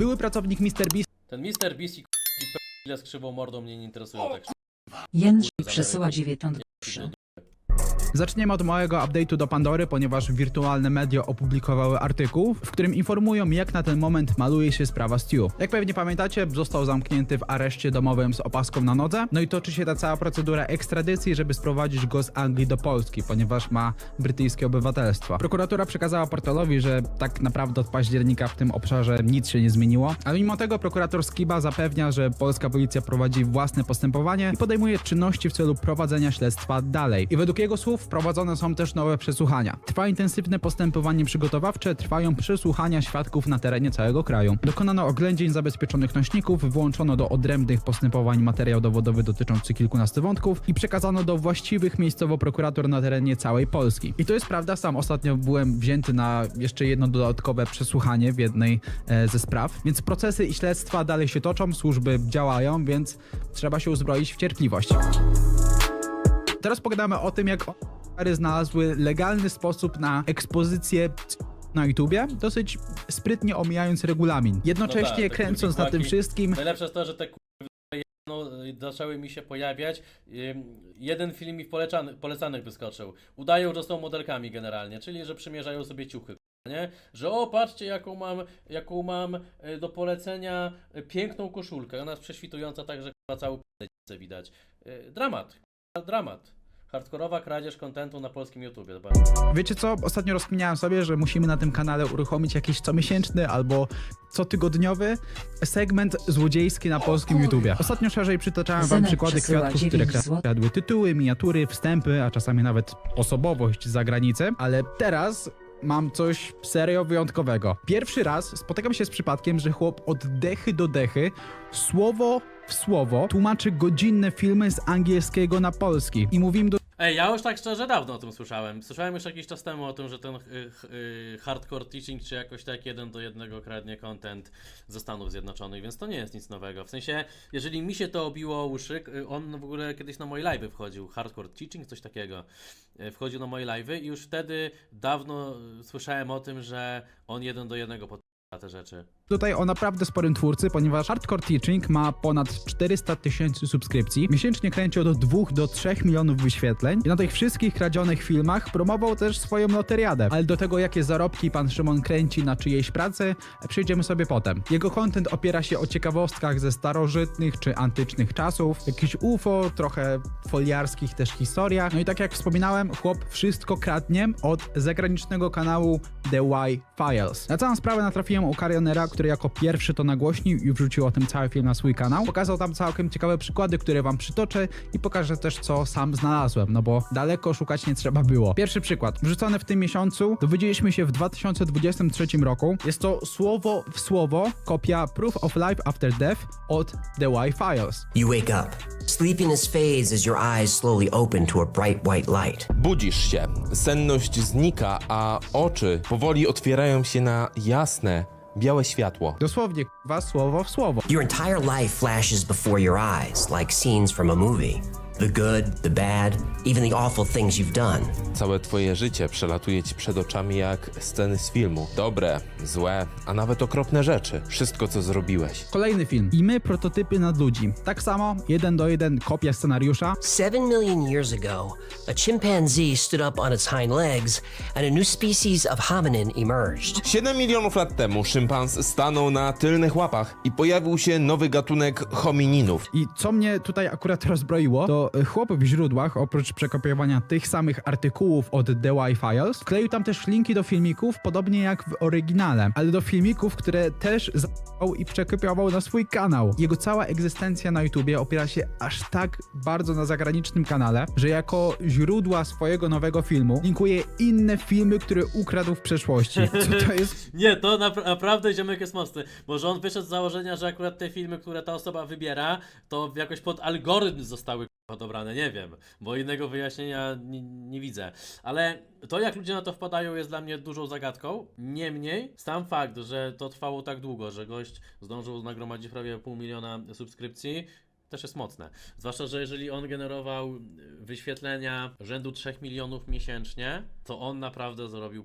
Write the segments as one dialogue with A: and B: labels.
A: Były pracownik Mr.
B: Beast Ten Mr. Beast i k***i p***ile z krzywą mordą mnie nie interesują tak
C: Jędrzej przesyła
B: 93.
A: Zaczniemy od małego update'u do Pandory, ponieważ wirtualne media opublikowały artykuł, w którym informują, jak na ten moment maluje się sprawa Stu. Jak pewnie pamiętacie, został zamknięty w areszcie domowym z opaską na nodze, no i toczy się ta cała procedura ekstradycji, żeby sprowadzić go z Anglii do Polski, ponieważ ma brytyjskie obywatelstwo. Prokuratura przekazała portalowi, że tak naprawdę od października w tym obszarze nic się nie zmieniło, ale mimo tego prokurator Skiba zapewnia, że polska policja prowadzi własne postępowanie i podejmuje czynności w celu prowadzenia śledztwa dalej. I według jego słów prowadzone są też nowe przesłuchania. Trwa intensywne postępowanie przygotowawcze, trwają przesłuchania świadków na terenie całego kraju. Dokonano oględzin zabezpieczonych nośników, włączono do odrębnych postępowań materiał dowodowy dotyczący kilkunastu wątków i przekazano do właściwych miejscowo prokurator na terenie całej Polski. I to jest prawda, sam ostatnio byłem wzięty na jeszcze jedno dodatkowe przesłuchanie w jednej e, ze spraw, więc procesy i śledztwa dalej się toczą, służby działają, więc trzeba się uzbroić w cierpliwość. Teraz pogadamy o tym, jak Oscary znalazły legalny sposób na ekspozycję na YouTubie, dosyć sprytnie omijając regulamin. Jednocześnie
B: No tak, te
A: kręcąc na tym wszystkim,
B: Najlepsze jest to, że te kurwy no, zaczęły mi się pojawiać. Jeden film mi w polecany, polecanych wyskoczył. Udają, że są modelkami generalnie, czyli że przymierzają sobie ciuchy. Nie? Że o, patrzcie jaką mam, jaką mam y, do polecenia y, piękną koszulkę. Ona jest prześwitująca tak, że kurwa, cały widać. Y, Dramat. Dramat. Hardkorowa kradzież kontentu na polskim YouTubie.
A: Wiecie co? Ostatnio rozkminiałem sobie, że musimy na tym kanale uruchomić jakiś comiesięczny albo cotygodniowy segment złodziejski na polskim YouTubie. Ostatnio szerzej przytaczałem wam
C: Zenek
A: przykłady
C: przesyła
A: kwiatków, które
C: 9 zł.
A: kradły tytuły, miniatury, wstępy, a czasami nawet osobowość z zagranicy, ale teraz mam coś serio wyjątkowego. Pierwszy raz spotykam się z przypadkiem, że chłop od dechy do dechy, słowo w słowo, tłumaczy godzinne filmy z angielskiego na polski. I mówimy do
B: Ej, ja już tak szczerze dawno o tym słyszałem. Słyszałem już jakiś czas temu o tym, że ten y, y, hardcore teaching czy jakoś tak jeden do jednego kradnie content ze Stanów Zjednoczonych, więc to nie jest nic nowego. W sensie, jeżeli mi się to obiło o uszy, y, on w ogóle kiedyś na moje live'y wchodził, hardcore teaching, coś takiego. Y, Wchodził na moje live'y i już wtedy dawno y, słyszałem o tym, że on jeden do jednego podpisał te rzeczy.
A: Tutaj o naprawdę sporym twórcy, ponieważ Hardcore Teaching ma ponad 400 tysięcy subskrypcji. Miesięcznie kręci od 2 do 3 milionów wyświetleń i na tych wszystkich kradzionych filmach promował też swoją loteriadę. Ale do tego, jakie zarobki pan Szymon kręci na czyjejś pracy, przejdziemy sobie potem. Jego content opiera się o ciekawostkach ze starożytnych czy antycznych czasów, jakiś UFO, trochę foliarskich też historiach. No i tak jak wspominałem, chłop wszystko kradnie od zagranicznego kanału The Y Files. Na całą sprawę natrafiłem u Karionera, który jako pierwszy to nagłośnił i wrzucił o tym cały film na swój kanał. Pokazał tam całkiem ciekawe przykłady, które wam przytoczę i pokażę też, co sam znalazłem, no bo daleko szukać nie trzeba było. Pierwszy przykład. Wrzucony w tym miesiącu, dowiedzieliśmy się w 2023 roku. Jest to słowo w słowo kopia Proof of Life After Death od The Y Files.
D: You wake up. Sleepiness fades as your eyes slowly open to a bright white light.
E: Budzisz się, senność znika, a oczy powoli otwierają się na jasne, białe światło.
A: Dosłownie, dwa słowo w słowo.
D: Your entire life flashes before your eyes, like scenes from a movie. The good, the bad, even the awful things you've done.
E: Całe twoje życie przelatuje ci przed oczami jak sceny z filmu. Dobre, złe, a nawet okropne rzeczy. Wszystko, co zrobiłeś.
A: Kolejny film. I my prototypy nad ludzi. Tak samo, jeden do jeden kopia scenariusza.
D: Seven million years ago, a chimpanzee stood up on its hind legs, and a new species of hominin emerged.
E: 7 milionów lat temu szympans stanął na tylnych łapach i pojawił się nowy gatunek homininów.
A: I co mnie tutaj akurat rozbroiło, to chłop w źródłach, oprócz przekopiowania tych samych artykułów od The Y Files, wkleił tam też linki do filmików, podobnie jak w oryginale, ale do filmików, które też zabrał i przekopiował na swój kanał. Jego cała egzystencja na YouTubie opiera się aż tak bardzo na zagranicznym kanale, że jako źródła swojego nowego filmu linkuje inne filmy, które ukradł w przeszłości. Co to jest
B: Nie, to napra- naprawdę ziomek jest mocny. Może on wyszedł z założenia, że akurat te filmy, które ta osoba wybiera, to jakoś pod algorytm zostały k***a, dobrane, nie wiem, bo innego wyjaśnienia nie, nie widzę. Ale to jak ludzie na to wpadają jest dla mnie dużą zagadką. Niemniej, sam fakt, że to trwało tak długo, że gość zdążył nagromadzić prawie pół miliona subskrypcji, też jest mocne. Zwłaszcza, że jeżeli on generował wyświetlenia rzędu 3 milionów miesięcznie, to on naprawdę zarobił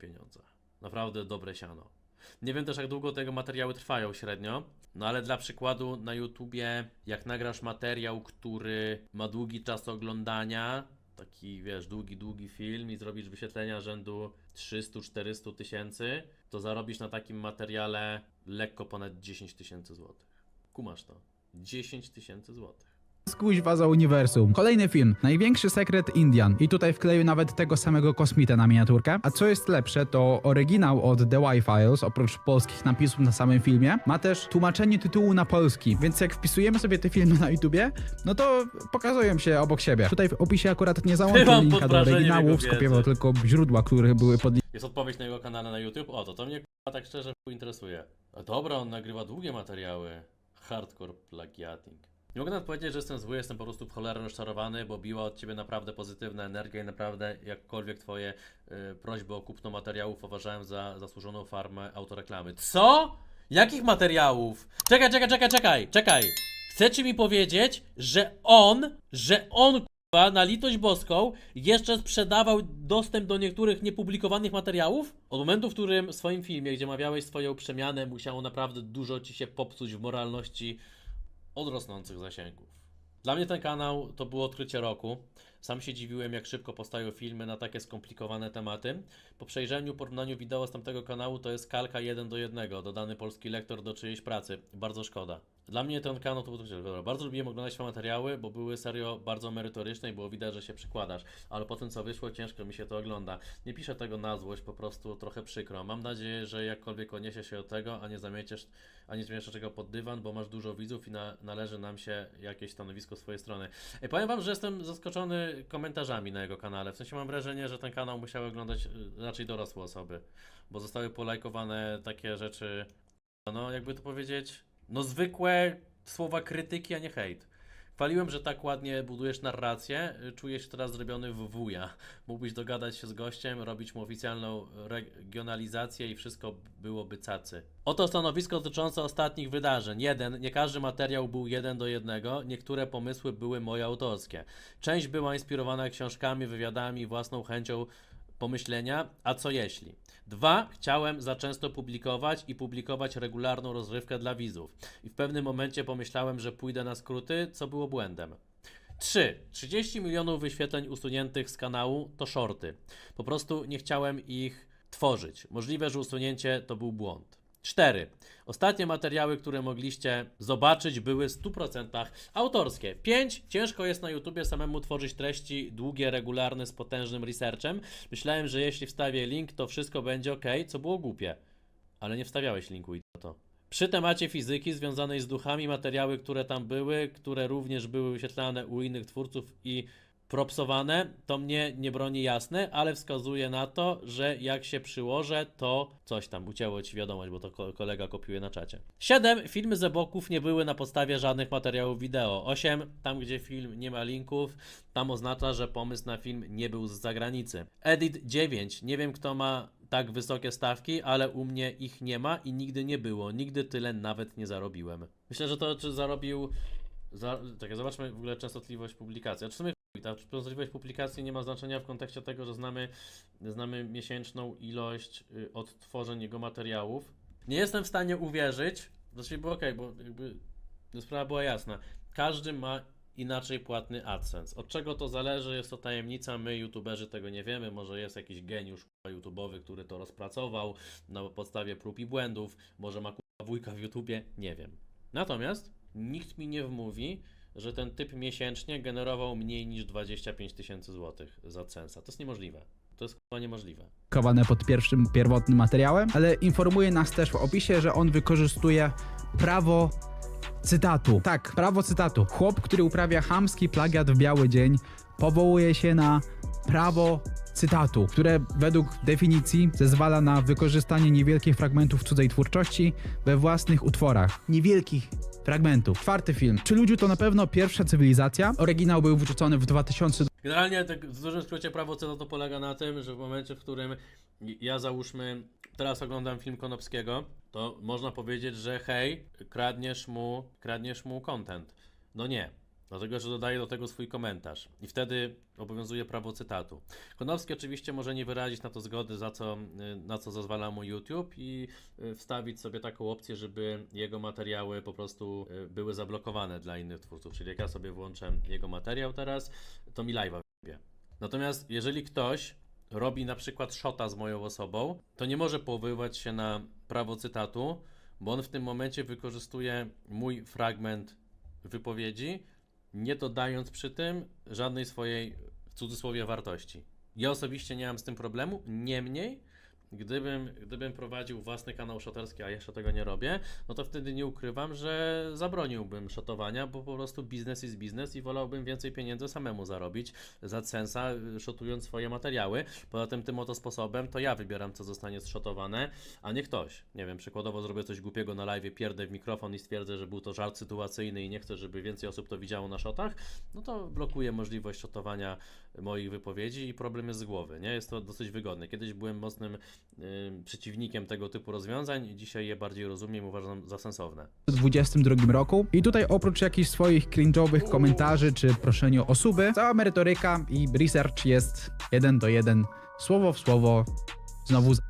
B: pieniądze. Naprawdę dobre siano. Nie wiem też jak długo tego materiały trwają średnio, no ale dla przykładu na YouTubie jak nagrasz materiał, który ma długi czas oglądania, taki wiesz, długi, długi film i zrobisz wyświetlenia rzędu 300-400 tysięcy, to zarobisz na takim materiale lekko ponad 10 tysięcy złotych. Kumasz to. 10 tysięcy złotych.
A: Kuźwa za uniwersum. Kolejny film. Największy sekret Indian. I tutaj wkleił nawet tego samego kosmita na miniaturkę. A co jest lepsze, to oryginał od The Y-Files, oprócz polskich napisów na samym filmie, ma też tłumaczenie tytułu na polski. Więc jak wpisujemy sobie te filmy na YouTubie, no to pokazują się obok siebie. Tutaj w opisie akurat nie załączył
B: Byłam
A: linka
B: pod
A: do
B: wrażeniem
A: oryginałów,
B: jego wiedzy.
A: skopiował tylko źródła, które były pod
B: Jest odpowiedź na jego kanale na YouTube? O, to to mnie k***a, tak szczerze interesuje. A dobra, on nagrywa długie materiały. Hardcore plagiating. Nie mogę nawet powiedzieć, że jestem zły, jestem po prostu w cholerę rozczarowany, bo biła od ciebie naprawdę pozytywna energia i naprawdę jakkolwiek twoje y, prośby o kupno materiałów uważałem za zasłużoną farmę autoreklamy. Co? Jakich materiałów? Czekaj, czekaj, czekaj, czekaj, czekaj. Chcecie mi powiedzieć, że on, że on k***a, na litość boską jeszcze sprzedawał dostęp do niektórych niepublikowanych materiałów? Od momentu, w którym w swoim filmie, gdzie mawiałeś swoją przemianę, musiało naprawdę dużo ci się popsuć w moralności od rosnących zasięgów. Dla mnie ten kanał to było odkrycie roku. Sam się dziwiłem, jak szybko powstają filmy na takie skomplikowane tematy. Po przejrzeniu, porównaniu wideo z tamtego kanału to jest kalka 1 do 1, dodany polski lektor do czyjejś pracy. Bardzo szkoda. Dla mnie ten kanał to był. Dobra, Bardzo lubiłem oglądać te materiały, bo były serio bardzo merytoryczne i było widać, że się przykładasz. Ale po tym, co wyszło, ciężko mi się to ogląda. Nie piszę tego na złość, po prostu trochę przykro. Mam nadzieję, że jakkolwiek odniesie się od tego, a nie zamieciesz, a nie zmieszasz tego pod dywan, bo masz dużo widzów i na, należy nam się jakieś stanowisko z swojej strony. Ej, powiem wam, że jestem zaskoczony komentarzami na jego kanale. W sensie mam wrażenie, że ten kanał musiały oglądać y, raczej dorosłe osoby, bo zostały polajkowane takie rzeczy, no jakby to powiedzieć, no zwykłe słowa krytyki, a nie hejt. Chwaliłem, że tak ładnie budujesz narrację, czuję się teraz zrobiony w wuja. Mógłbyś dogadać się z gościem, robić mu oficjalną regionalizację i wszystko byłoby cacy. Oto stanowisko dotyczące ostatnich wydarzeń. Jeden, nie każdy materiał był jeden do jednego, niektóre pomysły były moje autorskie. Część była inspirowana książkami, wywiadami, własną chęcią pomyślenia, a co jeśli? Dwa, chciałem za często publikować i publikować regularną rozrywkę dla widzów. I w pewnym momencie pomyślałem, że pójdę na skróty, co było błędem. 3. 30 milionów wyświetleń usuniętych z kanału to shorty. Po prostu nie chciałem ich tworzyć. Możliwe, że usunięcie to był błąd. 4. Ostatnie materiały, które mogliście zobaczyć, były w 100% autorskie. 5. Ciężko jest na YouTubie samemu tworzyć treści długie, regularne, z potężnym researchem. Myślałem, że jeśli wstawię link, to wszystko będzie ok, co było głupie. Ale nie wstawiałeś linku i to. Przy temacie fizyki związanej z duchami, materiały, które tam były, które również były wyświetlane u innych twórców i propsowane, to mnie nie broni jasne, ale wskazuje na to, że jak się przyłożę, to coś tam ucięło ci wiadomość, bo to ko- kolega kopiuje na czacie. 7. Filmy ze boków nie były na podstawie żadnych materiałów wideo. 8. Tam, gdzie film nie ma linków, tam oznacza, że pomysł na film nie był z zagranicy. Edit 9. Nie wiem, kto ma tak wysokie stawki, ale u mnie ich nie ma i nigdy nie było. Nigdy tyle nawet nie zarobiłem. Myślę, że to czy zarobił. Za, czekaj, zobaczmy w ogóle częstotliwość publikacji. A sumie ta częstotliwość publikacji nie ma znaczenia w kontekście tego, że znamy, znamy miesięczną ilość y, odtworzeń jego materiałów. Nie jestem w stanie uwierzyć, znaczy było okej, bo jakby sprawa była jasna. Każdy ma inaczej płatny AdSense. Od czego to zależy, jest to tajemnica, my youtuberzy tego nie wiemy, może jest jakiś geniusz YouTube'owy, który to rozpracował na podstawie prób i błędów, może ma k***a wujka w YouTubie, nie wiem. Natomiast nikt mi nie wmówi, że ten typ miesięcznie generował mniej niż 25 tysięcy złotych za censa. To jest niemożliwe. To jest k***a niemożliwe.
A: publikowane pod pierwszym, pierwotnym materiałem, ale informuje nas też w opisie, że on wykorzystuje prawo cytatu. Tak, prawo cytatu. Chłop, który uprawia chamski plagiat w biały dzień, powołuje się na prawo cytatu, które według definicji zezwala na wykorzystanie niewielkich fragmentów cudzej twórczości we własnych utworach. Niewielkich fragmentów. Czwarty film. Czy ludziu to na pewno pierwsza cywilizacja? Oryginał był wrzucony w 2000
B: Generalnie tak w dużym skrócie prawo cytatu polega na tym, że w momencie, w którym ja załóżmy teraz oglądam film Konopskiego, to można powiedzieć, że hej, kradniesz mu, kradniesz mu content. No nie. Dlatego, że dodaje do tego swój komentarz. I wtedy obowiązuje prawo cytatu. Konowski oczywiście może nie wyrazić na to zgody, za co, y, na co zezwala mu YouTube i y, wstawić sobie taką opcję, żeby jego materiały po prostu y, były zablokowane dla innych twórców. Czyli jak ja sobie włączę jego materiał teraz, to mi live'a wybie. Natomiast jeżeli ktoś robi na przykład shota z moją osobą, to nie może powoływać się na prawo cytatu, bo on w tym momencie wykorzystuje mój fragment wypowiedzi, nie dodając przy tym żadnej swojej w cudzysłowie wartości. Ja osobiście nie mam z tym problemu, niemniej gdybym, gdybym prowadził własny kanał szoterski, a jeszcze tego nie robię, no to wtedy nie ukrywam, że zabroniłbym szotowania, bo po prostu biznes jest biznes i wolałbym więcej pieniędzy samemu zarobić za sensa, y, szotując swoje materiały. Poza tym tym oto sposobem to ja wybieram, co zostanie zszotowane, a nie ktoś. Nie wiem, przykładowo zrobię coś głupiego na live, pierdę w mikrofon i stwierdzę, że był to żart sytuacyjny i nie chcę, żeby więcej osób to widziało na szotach, no to blokuję możliwość szotowania moich wypowiedzi i problem jest z głowy, nie? Jest to dosyć wygodne. Kiedyś byłem mocnym przeciwnikiem tego typu rozwiązań i dzisiaj je bardziej rozumiem, uważam za sensowne.
A: 2022 roku. I tutaj oprócz jakichś swoich cringe'owych komentarzy czy proszeniu o suby, cała merytoryka i research jest jeden do jeden, słowo w słowo, znowu z...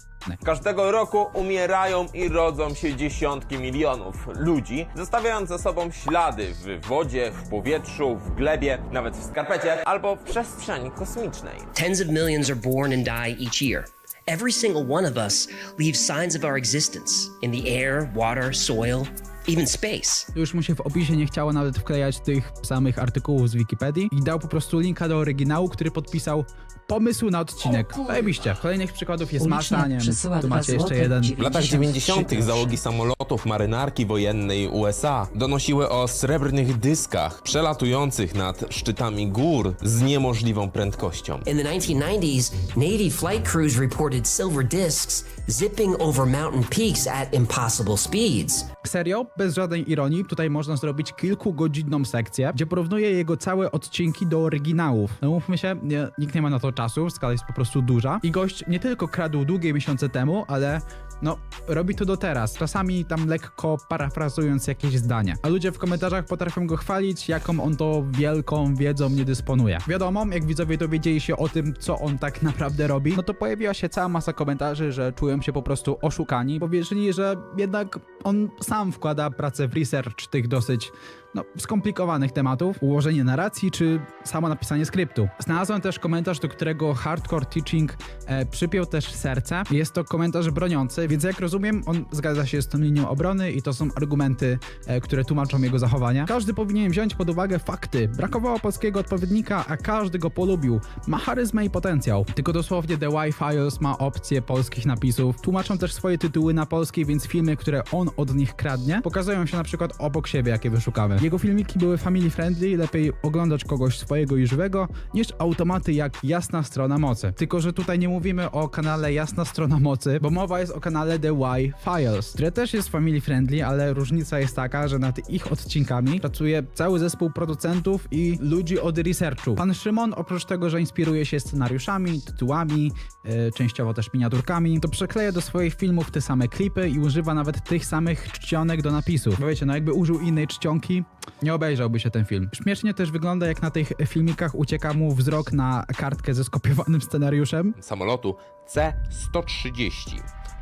C: Każdego roku umierają i rodzą się dziesiątki milionów ludzi, zostawiając za sobą ślady w wodzie, w powietrzu, w glebie, nawet w skarpecie albo w przestrzeni kosmicznej.
D: Tens of millions are born and die each year. Every single one of us leaves signs of our existence in the air, water, soil, even space.
A: Już mu się w opisie nie chciało nawet wklejać tych samych artykułów z Wikipedii i dał po prostu linka do oryginału, który podpisał pomysł na odcinek. Zajebiście. Kolejnych przykładów jest
F: Ulicznik
A: masa, nie wiem,
F: przesyła
A: tu
F: dwa
A: macie jeszcze
F: złote
A: jeden.
E: W latach 90. załogi samolotów marynarki wojennej USA donosiły o srebrnych dyskach przelatujących nad szczytami gór z niemożliwą prędkością.
D: In the 1990s, Navy flight crews reported silver discs zipping over mountain peaks at impossible speeds.
A: Serio, bez żadnej ironii, tutaj można zrobić kilkugodzinną sekcję, gdzie porównuje jego całe odcinki do oryginałów. No mówmy się, nie, nikt nie ma na to czasu, skala jest po prostu duża. I gość nie tylko kradł długie miesiące temu, ale no, robi to do teraz, czasami tam lekko parafrazując jakieś zdania. A ludzie w komentarzach potrafią go chwalić, jaką on to wielką wiedzą nie dysponuje. Wiadomo, jak widzowie dowiedzieli się o tym, co on tak naprawdę robi, no to pojawiła się cała masa komentarzy, że czują się po prostu oszukani, bo wierzyli, że jednak on sam wkłada pracę w research tych dosyć no, skomplikowanych tematów, ułożenie narracji czy samo napisanie skryptu. Znalazłem też komentarz, do którego Hardcore Teaching e, przypiął też serce. Jest to komentarz broniący, więc jak rozumiem, on zgadza się z tą linią obrony i to są argumenty, e, które tłumaczą jego zachowania. Każdy powinien wziąć pod uwagę fakty. Brakowało polskiego odpowiednika, a każdy go polubił. Ma charyzmę i potencjał. Tylko dosłownie The Wi-Files ma opcję polskich napisów. Tłumaczą też swoje tytuły na polskiej, więc filmy, które on od nich kradnie, pokazują się na przykład obok siebie, jakie wyszukamy. Jego filmiki były family friendly, lepiej oglądać kogoś swojego i żywego, niż automaty jak Jasna Strona Mocy. Tylko, że tutaj nie mówimy o kanale Jasna Strona Mocy, bo mowa jest o kanale The Y Files, które też jest family friendly, ale różnica jest taka, że nad ich odcinkami pracuje cały zespół producentów i ludzi od researchu. Pan Szymon, oprócz tego, że inspiruje się scenariuszami, tytułami, e, częściowo też miniaturkami, to przekleja do swoich filmów te same klipy i używa nawet tych samych czcionek do napisów. Bo wiecie, no jakby użył innej czcionki, nie obejrzałby się ten film. Śmiesznie też wygląda, jak na tych filmikach ucieka mu wzrok na kartkę ze skopiowanym scenariuszem.
E: Samolotu C-130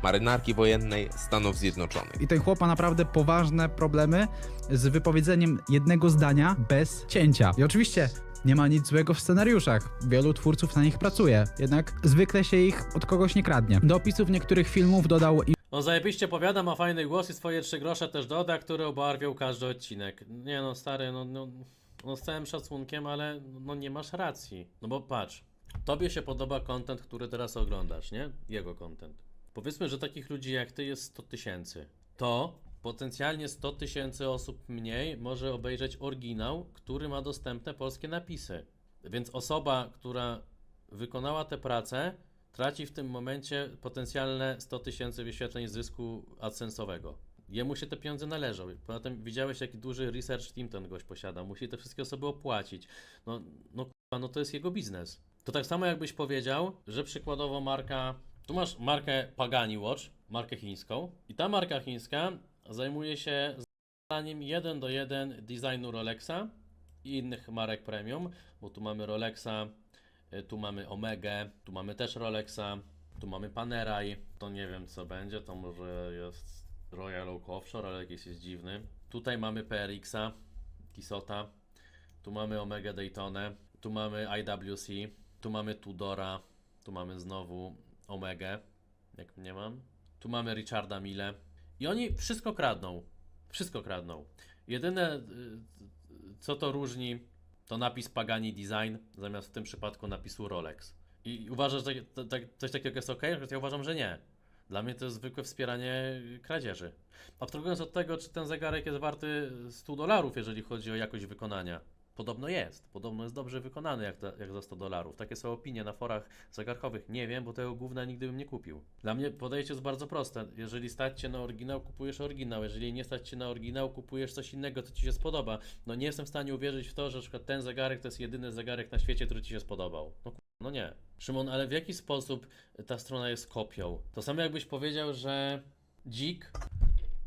E: marynarki wojennej Stanów Zjednoczonych.
A: I ten chłop ma naprawdę poważne problemy z wypowiedzeniem jednego zdania bez cięcia. I oczywiście nie ma nic złego w scenariuszach. Wielu twórców na nich pracuje, jednak zwykle się ich od kogoś nie kradnie. Do opisów niektórych filmów dodał
B: No zajebiście powiada, ma fajny głos i swoje trzy grosze też doda, które obarwiał każdy odcinek. Nie no, stary, no, no, no z całym szacunkiem, ale no nie masz racji. No bo patrz, tobie się podoba content, który teraz oglądasz, nie? Jego content. Powiedzmy, że takich ludzi jak ty jest 100 tysięcy. To potencjalnie 100 tysięcy osób mniej może obejrzeć oryginał, który ma dostępne polskie napisy. Więc osoba, która wykonała tę pracę, traci w tym momencie potencjalne 100 tysięcy wyświetleń zysku AdSense'owego. Jemu się te pieniądze należą. Poza tym widziałeś, jaki duży research team ten gość posiada. Musi te wszystkie osoby opłacić. No, no, no to jest jego biznes. To tak samo jakbyś powiedział, że przykładowo marka... Tu masz markę Pagani Watch, markę chińską. I ta marka chińska zajmuje się zadaniem 1 do 1 designu Rolexa i innych marek premium, bo tu mamy Rolexa, tu mamy Omegę, tu mamy też Rolexa, tu mamy Panerai, to nie wiem co będzie, to może jest Royal Oak Offshore, ale jakiś jest dziwny. Tutaj mamy PRX-a, Kisota, tu mamy Omega Daytonę, tu mamy IWC, tu mamy Tudora, tu mamy znowu Omegę, jak nie mam. Tu mamy Richarda Mille. I oni wszystko kradną. Wszystko kradną. Jedyne, y, co to różni, to napis Pagani Design, zamiast w tym przypadku napisu Rolex. I uważasz, że tak- coś takiego jest ok? Ja uważam, że nie. Dla mnie to jest zwykłe wspieranie kradzieży. Abstrahując od tego, czy ten zegarek jest warty 100 dolarów, jeżeli chodzi o jakość wykonania. Podobno jest. Podobno jest dobrze wykonany jak, jak za 100 dolarów. Takie są opinie na forach zegarkowych. Nie wiem, bo tego gówna nigdy bym nie kupił. Dla mnie podejście jest bardzo proste. Jeżeli stać cię na oryginał, kupujesz oryginał. Jeżeli nie stać cię na oryginał, kupujesz coś innego, co ci się spodoba. No nie jestem w stanie uwierzyć w to, że na ten zegarek to jest jedyny zegarek na świecie, który ci się spodobał. No no nie. Szymon, ale w jaki sposób ta strona jest kopią? To samo jakbyś powiedział, że dzik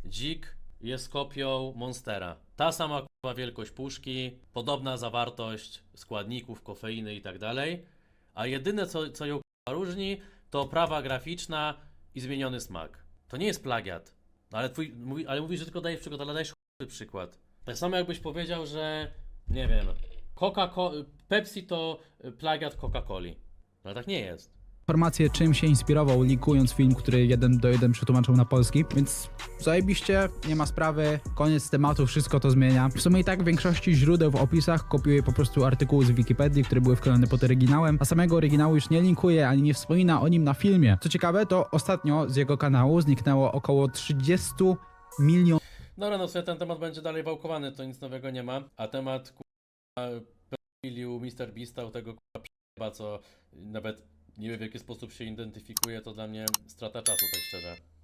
B: Dzik jest kopią Monstera. Ta sama kurwa wielkość puszki, podobna zawartość składników, kofeiny i tak dalej, a jedyne co, co ją kurwa różni to oprawa graficzna i zmieniony smak. To nie jest plagiat. No ale, twój, mówi, ale mówisz, że tylko dajesz przykład, ale dajesz przykład. Tak samo jakbyś powiedział, że nie wiem, Coca Pepsi to plagiat Coca-Coli. No ale tak nie jest.
A: Informację, czym się inspirował, likując film, który jeden do jeden przetłumaczył na polski. Więc zajebiście, nie ma sprawy, koniec tematu, wszystko to zmienia. W sumie i tak w większości źródeł w opisach kopiuję po prostu artykuły z Wikipedii, które były wklejone pod oryginałem, a samego oryginału już nie linkuje ani nie wspomina o nim na filmie. Co ciekawe, to ostatnio z jego kanału zniknęło około 30 milionów
B: no sobie ten temat będzie dalej wałkowany, to nic nowego nie ma. A temat kurwa pedofiliu Mr. Beasta, u tego kurwa co nawet nie wiem w jaki sposób się identyfikuje, to dla mnie strata czasu, tak szczerze.